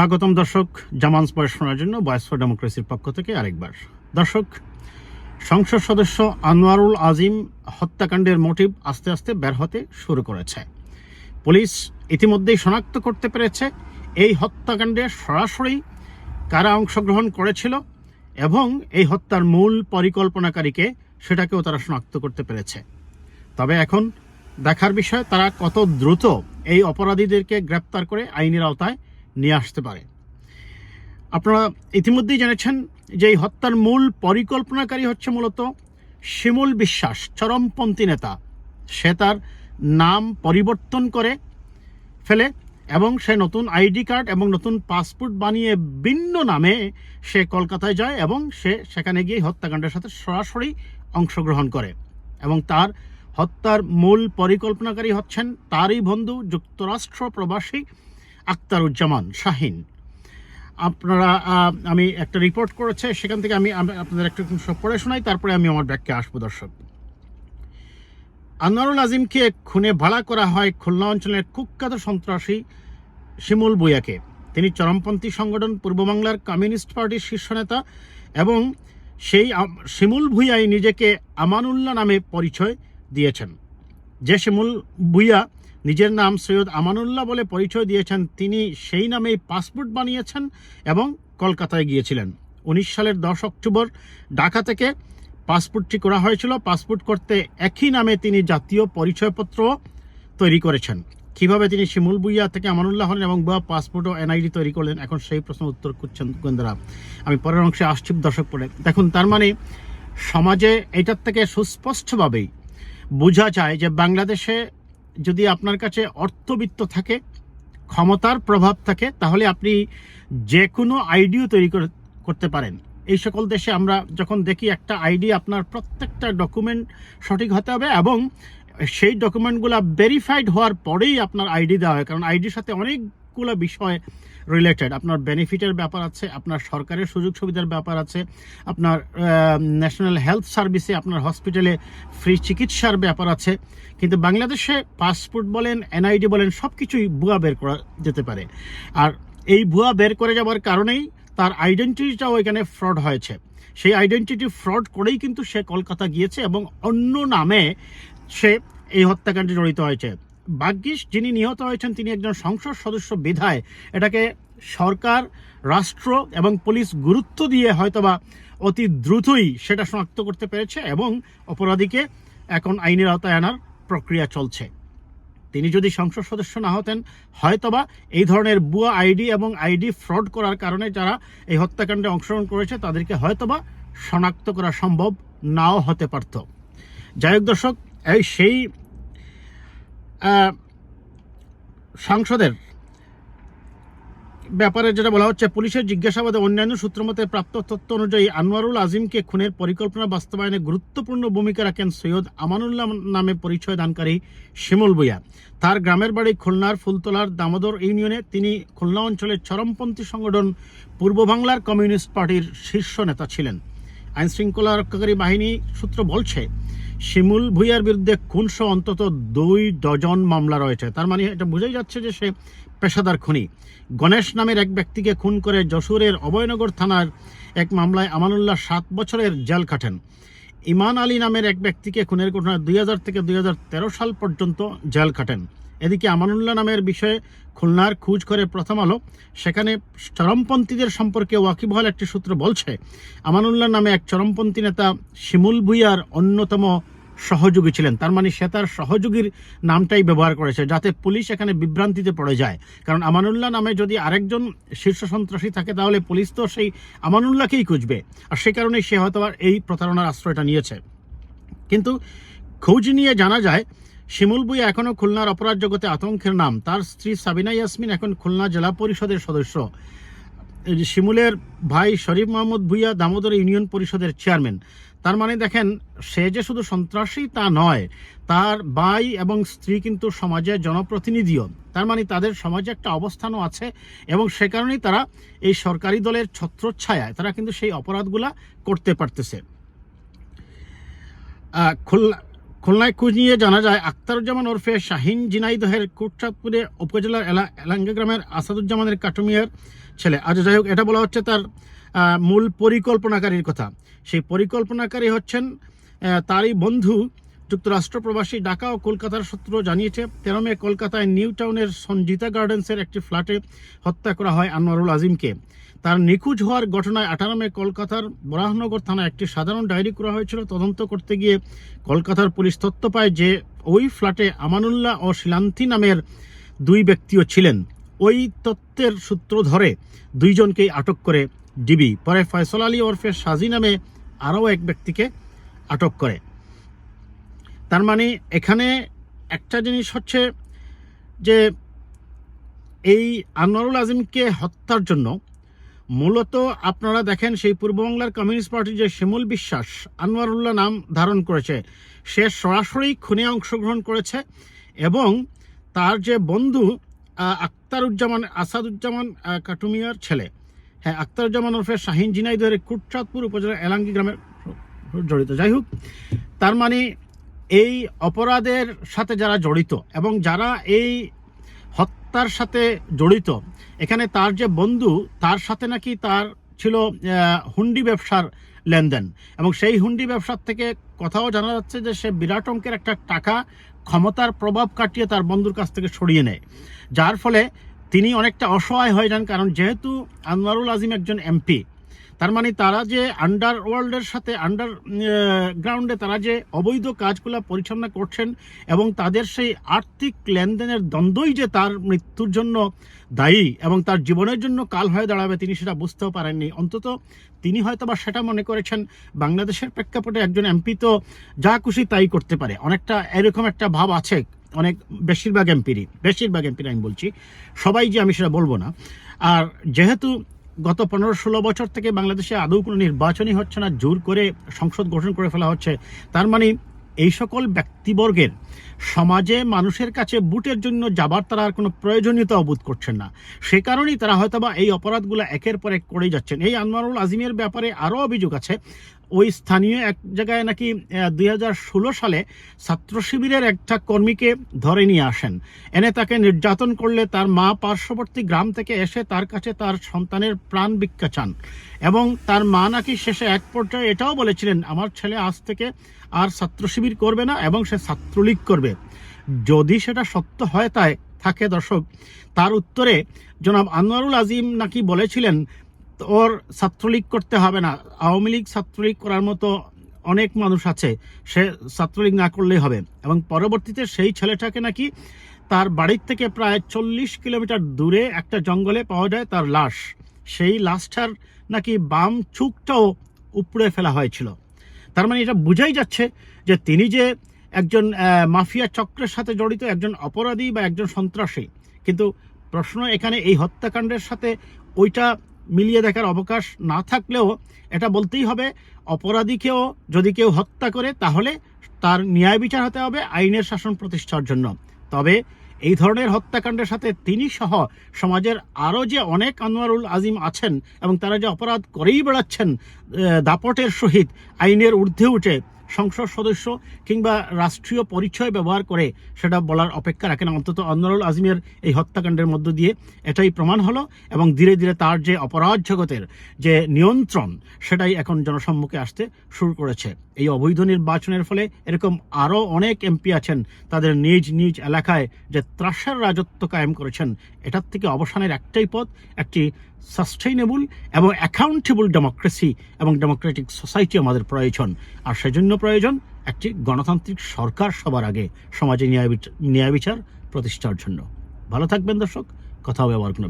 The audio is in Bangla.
স্বাগতম দর্শক জামান স্পয় শোনার জন্য বয়স ফর ডেমোক্রেসির পক্ষ থেকে আরেকবার। দর্শক, সংসদ সদস্য আনোয়ারুল আজিম হত্যাকাণ্ডের মোটিভ আস্তে আস্তে বের হতে শুরু করেছে। পুলিশ ইতিমধ্যেই শনাক্ত করতে পেরেছে, এই হত্যাকাণ্ডে সরাসরি কারা অংশগ্রহণ করেছিল এবং এই হত্যার মূল পরিকল্পনাকারীকে সেটাকেও তারা শনাক্ত করতে পেরেছে। তবে এখন দেখার বিষয়, তারা কত দ্রুত এই অপরাধীদেরকে গ্রেপ্তার করে আইনের আওতায় নিয়ে আসতে পারে। আপনারা ইতিমধ্যেই জেনেছেন যে এই হত্যার মূল পরিকল্পনাকারী হচ্ছে মূলত শিমুল বিশ্বাস, চরমপন্থী নেতা। সে তার নাম পরিবর্তন করে ফেলে এবং সে নতুন আইডি কার্ড এবং নতুন পাসপোর্ট বানিয়ে ভিন্ন নামে সে কলকাতায় যায় এবং সে সেখানে গিয়ে হত্যাকাণ্ডের সাথে সরাসরি অংশগ্রহণ করে এবং তার হত্যার মূল পরিকল্পনাকারী হচ্ছেন তারই বন্ধু, যুক্তরাষ্ট্র প্রবাসী আক্তারুজ্জামান শাহিন। আপনারা আমি একটা রিপোর্ট করেছে, সেখান থেকে আমি আপনাদের একটু সব পড়ে শোনাই, তারপরে আমি আমার ব্যাগকে আসব, দর্শক। আনোয়ারুল আজিমকে খুনে ভাড়া করা হয় খুলনা অঞ্চলের কুখ্যাত সন্ত্রাসী শিমুল ভুইয়াকে। তিনি চরমপন্থী সংগঠন পূর্ব বাংলার কমিউনিস্ট পার্টির শীর্ষ নেতা এবং সেই শিমুল ভুইয়াই নিজেকে আমানুল্লাহ নামে পরিচয় দিয়েছেন। যে শিমুল ভুইয়া নিজের নাম সৈয়দ আমানুল্লাহ বলে পরিচয় দিয়েছেন। তিনি সেই নামেই পাসপোর্ট বানিয়েছেন এবং কলকাতায় গিয়েছিলেন। উনিশ সালের দশ অক্টোবর ঢাকা থেকে পাসপোর্টটি করা হয়েছিল। পাসপোর্ট করতে একই নামে তিনি জাতীয় পরিচয়পত্র তৈরি করেছেন। কীভাবে তিনি শিমুল বুইয়া থেকে আমানুল্লাহ হলেন এবং বুয়া পাসপোর্ট ও এনআইডি তৈরি করলেন, এখন সেই প্রশ্ন উত্তর করছেন গোয়েন্দারা। আমি পরের অংশে আসছি দর্শক পড়ে। দেখুন, তার মানে সমাজে এটার থেকে সুস্পষ্টভাবেই বোঝা যায় যে বাংলাদেশে যদি আপনার কাছে অর্থবিত্ত থাকে, ক্ষমতার প্রভাব থাকে, তাহলে আপনি যে কোনো আইডিও তৈরি করে- করতে পারেন। এই সকল দেশে আমরা যখন দেখি একটা আইডি, আপনার প্রত্যেকটা ডকুমেন্ট সঠিক হতে হবে এবং সেই ডকুমেন্টগুলো ভেরিফাইড হওয়ার পরেই আপনার আইডি দেওয়া হয়। কারণ আইডির সাথে অনেকগুলো বিষয় রিলেটেড আপনার বেনিফিটের ব্যাপার আছে, আপনার সরকারের সুযোগ সুবিধার ব্যাপার আছে, আপনার ন্যাশনাল হেলথ সার্ভিসে আপনার হসপিটালে ফ্রি চিকিৎসার ব্যাপার আছে। কিন্তু বাংলাদেশে পাসপোর্ট বলেন এনআইডি বলেন সব কিছুই ভুয়া বের করা যেতে পারে। আর এই ভুয়া বের করে যাওয়ার কারণেই তার আইডেন্টিটিটাও এখানে ফ্রড হয়েছে। সেই আইডেন্টিটি ফ্রড করেই কিন্তু সে কলকাতা গিয়েছে এবং অন্য নামে সে এই হত্যাকাণ্ডে জড়িত হয়েছে। ভাগ্যিস যিনি নিহত হয়েছেন, তিনি একজন সংসদ সদস্য বিধায়। এটাকে সরকার, রাষ্ট্র এবং পুলিশ গুরুত্ব দিয়ে হয়তোবা অতি দ্রুতই সেটা শনাক্ত করতে পেরেছে এবং অপরাধীকে এখন আইনের আওতায় আনার প্রক্রিয়া চলছে। তিনি যদি সংসদ সদস্য না হতেন, হয়তোবা এই ধরনের বুয়া আইডি এবং আইডি ফ্রড করার কারণে যারা এই হত্যাকাণ্ডে অংশগ্রহণ করেছে, তাদেরকে হয়তোবা শনাক্ত করা সম্ভব নাও হতে পারত। যাই হোক দর্শক, এই সেই সাংসদের ব্যাপারে যেটা বলা হচ্ছে, পুলিশের জিজ্ঞাসাবাদে অন্যান্য সূত্রমতে প্রাপ্ত তথ্য অনুযায়ী আনোয়ারুল আজিমকে খুনের পরিকল্পনা বাস্তবায়নে গুরুত্বপূর্ণ ভূমিকা রাখেন সৈয়দ আমানুল্লাহ নামে পরিচয় দানকারী শিমুল ভুইয়া। তার গ্রামের বাড়ি খুলনার ফুলতলার দামোদর ইউনিয়নে তিনি খুলনা অঞ্চলের চরমপন্থী সংগঠন পূর্ব বাংলার কমিউনিস্ট পার্টির শীর্ষ নেতা ছিলেন। আইন শৃঙ্খলা রক্ষাকারী বাহিনী সূত্র বলছে শিমুল ভুইয়ার বিরুদ্ধে খুনসহ অন্তত দুই ডজন মামলা রয়েছে। তার মানে এটা বোঝাই যাচ্ছে যে সে পেশাদার খুনি। গণেশ নামের এক ব্যক্তিকে খুন করে যশোরের অভয়নগর থানার এক মামলায় আমানুল্লাহ সাত বছরের জেল খাটেন। ইমান আলী নামের এক ব্যক্তিকে খুনের ঘটনায় দুই হাজার থেকে দুই হাজার তেরো সাল পর্যন্ত জেল খাটেন। এদিকে আমানুল্লাহ নামের বিষয়ে খুলনার খোঁজ করে প্রথম আলো। সেখানে চরমপন্থীদের সম্পর্কে ওয়াকিবহাল একটি সূত্র বলছে, আমানুল্লাহ নামে এক চরমপন্থী নেতা শিমুল ভুইয়ার অন্যতম সহযোগী ছিলেন। তার মানে সে তার সহযোগীর নামটাই ব্যবহার করেছে, যাতে পুলিশ এখানে বিভ্রান্তিতে পড়ে যায়। কারণ আমানুল্লাহ নামে যদি আরেকজন শীর্ষ সন্ত্রাসী থাকে, তাহলে পুলিশ তো সেই আমানুল্লাহকেই খুঁজবে। আর সে কারণে সে হয়তো এই প্রতারণার আশ্রয়টা নিয়েছে। কিন্তু খোঁজ নিয়ে জানা যায় শিমুল বুইয়া এখনও খুলনার অপরাধ জগতে আতঙ্কের নাম। তার স্ত্রী সাবিনা ইয়াসমিন এখন খুলনা জেলা পরিষদের সদস্য। শিমুলের ভাই শরীফ মাহমুদ ভুইয়া দামোদর ইউনিয়ন পরিষদের চেয়ারম্যান। তার মানে দেখেন, সে যে শুধু সন্ত্রাসী তা নয়, তার ভাই এবং স্ত্রী কিন্তু সমাজের জনপ্রতিনিধিও। তার মানে তাদের সমাজে একটা অবস্থানও আছে এবং সে কারণেই তারা এই সরকারি দলের ছত্রচ্ছায়ায় তারা কিন্তু সেই অপরাধগুলা করতে পারতেছে। খুলনা খুলনায় খোঁজ নিয়ে জানা যায় আক্তারুজ্জামান ওরফে শাহিন জিনাইদহের কুটচাঁদপুরে উপজেলার এলা এলাঙ্গা গ্রামের আসাদুজ্জামানের কাটুমিয়ার ছেলে। আজ যাই হোক, এটা বলা হচ্ছে তার মূল পরিকল্পনাকারীর কথা। সেই পরিকল্পনাকারী হচ্ছেন তারই বন্ধু যুক্তরাষ্ট্র প্রবাসী ঢাকা ও কলকাতার সূত্র জানিয়েছে, তেরো মে কলকাতায় নিউ টাউনের সঞ্জিতা গার্ডেন্সের একটি ফ্ল্যাটে হত্যা করা হয় আনোয়ারুল আজিমকে। তার নিখোঁজ হওয়ার ঘটনায় আঠারো মে কলকাতার বরাহনগর থানায় একটি সাধারণ ডায়েরি করা হয়েছিল। তদন্ত করতে গিয়ে কলকাতার পুলিশ তথ্য পায় যে, ওই ফ্ল্যাটে আমানুল্লাহ ও শিলান্তি নামের দুই ব্যক্তিও ছিলেন। ওই তত্ত্বের সূত্র ধরে দুইজনকেই আটক করে ডিবি। পরে ফয়সল আলী ওরফে সাজি নামে আরও এক ব্যক্তিকে আটক করে। তার মানে এখানে একটা জিনিস হচ্ছে যে এই আনোয়ারুল আজিমকে হত্যার জন্য মূলত আপনারা দেখেন সেই পূর্ববাংলার কমিউনিস্ট পার্টির যে শিমুল বিশ্বাস আনোয়ারুল্লাহ নাম ধারণ করেছে, সে সরাসরি খুনে অংশগ্রহণ করেছে এবং তার যে বন্ধু আক্তারুজ্জামান আসাদুজ্জামান কাটুমিয়ার ছেলে হ্যাঁ আক্তারুজ্জামান ওরফে শাহিন জিনাইদের কুটচাঁদপুর উপজেলার এলাঙ্গি গ্রামের জড়িত। যাই হোক, তার মানে এই অপরাধের সাথে যারা জড়িত এবং যারা এই হত্যার সাথে জড়িত, এখানে তার যে বন্ধু, তার সাথে নাকি তার ছিল হুন্ডি ব্যবসার লেনদেন। এবং সেই হুন্ডি ব্যবসার থেকে কথাও জানা যাচ্ছে যে সে বিরাট অঙ্কের একটা টাকা ক্ষমতার প্রভাব কাটিয়ে তার বন্ধুর কাছ থেকে সরিয়ে নেয়। যার ফলে তিনি অনেকটা অসহায় হয়ে যান, কারণ যেহেতু আনোয়ারুল আজিম একজন এমপি তার মানে তারা যে আন্ডার ওয়ার্ল্ডের সাথে আন্ডার গ্রাউন্ডে তারা যে অবৈধ কাজগুলো পরিচালনা করছেন এবং তাদের সেই আর্থিক লেনদেনের দ্বন্দ্বই যে তার মৃত্যুর জন্য দায়ী এবং তার জীবনের জন্য কাল হয়ে দাঁড়াবে তিনি সেটা বুঝতেও পারেননি। অন্তত তিনি হয়তো বা সেটা মনে করেছেন, বাংলাদেশের প্রেক্ষাপটে একজন এমপি তো যা খুশি তাই করতে পারে। অনেকটা এরকম একটা ভাব আছে অনেক বেশিরভাগ এমপিরই, বেশিরভাগ এমপির আমি বলছি, সবাই যে আমি সেটা বলব না। আর যেহেতু গত পনেরো ষোলো বছর থেকে বাংলাদেশে আদৌ কোনো নির্বাচনই হচ্ছে না, জোর করে সংসদ গঠন করে ফেলা হচ্ছে। তার মানে এই সকল ব্যক্তিবর্গের সমাজে মানুষের কাছে বুটের জন্য যাবার তারা আর কোনো প্রয়োজনীয়তা অবোধ করছেন না। সে কারণেই তারা হয়তোবা এই অপরাধগুলো একের পর এক করেই যাচ্ছেন। এই আনোয়ারুল আজিমের ব্যাপারে আরও অভিযোগ আছে। ওই স্থানীয় এক জায়গায় নাকি দুই হাজার ষোলো সালে ছাত্র শিবিরের একটা কর্মীকে ধরে নিয়ে আসেন। এনে তাকে নির্যাতন করলে তার মা পার্শ্ববর্তী গ্রাম থেকে এসে তার কাছে তার সন্তানের প্রাণ ভিক্ষা চান এবং তার মা নাকি শেষে এক পর্যায়ে এটাও বলেছিলেন, আমার ছেলে আজ থেকে আর ছাত্র শিবির করবে না এবং সে ছাত্রলীগ করবে। যদি সেটা সত্য হয় তাই, থাকে দর্শক। তার উত্তরে জনাব আনোয়ারুল আজিম নাকি বলেছিলেন ওর ছাত্রলীগ করতে হবে না। আওয়ামী লীগ ছাত্রলীগ করার মতো অনেক মানুষ আছে, সে ছাত্রলীগ না করলেই হবে। এবং পরবর্তীতে সেই ছেলেটাকে নাকি তার বাড়ির থেকে প্রায় চল্লিশ কিলোমিটার দূরে একটা জঙ্গলে পাওয়া যায়, তার লাশ। সেই লাশটার নাকি বাম চুকটাও উপড়ে ফেলা হয়েছিল। তার মানে এটা বোঝাই যাচ্ছে যে তিনি যে একজন মাফিয়া চক্রের সাথে জড়িত, একজন অপরাধী বা একজন সন্ত্রাসী। কিন্তু প্রশ্ন এখানে এই হত্যাকাণ্ডের সাথে ওইটা মিলিয়ে দেখার অবকাশ না থাকলেও এটা বলতেই হবে, অপরাধীকেও যদি কেউ হত্যা করে তাহলে তার ন্যায় বিচার হতে হবে আইনের শাসন প্রতিষ্ঠার জন্য। তবে এই ধরনের হত্যাকাণ্ডের সাথে তিনি সহ সমাজের আরও যে অনেক আনোয়ারুল আজিম আছেন এবং তারা যে অপরাধ করেই বেড়াচ্ছেন দাপটের সহিত আইনের ঊর্ধ্বে উঠে সংসদ সদস্য কিংবা রাষ্ট্রীয় পরিচয় ব্যবহার করে সেটা বলার অপেক্ষা রাখে না। অন্তত আনোয়ারুল আজিমের এই হত্যাকাণ্ডের মধ্য দিয়ে এটাই প্রমাণ হলো এবং ধীরে ধীরে তার যে অপরাধ জগতের যে নিয়ন্ত্রণ, সেটাই এখন জনসম্মুখে আসতে শুরু করেছে। এই অবৈধ নির্বাচনের ফলে এরকম আরও অনেক এমপি আছেন, তাদের নিজ নিজ এলাকায় যে ত্রাসের রাজত্ব কায়েম করেছেন, এটার থেকে অবসানের একটাই পথ, একটি সাস্টেইনেবল এবং অ্যাকাউন্টেবল ডেমোক্রেসি এবং ডেমোক্রেটিক সোসাইটি আমাদের প্রয়োজন। আর সেজন্য প্রয়োজন, একটি গণতান্ত্রিক সরকার সবার আগে সমাজে ন্যায় বিচার প্রতিষ্ঠার জন্য। ভালো থাকবেন দর্শক, কথা হবে আবার কোনো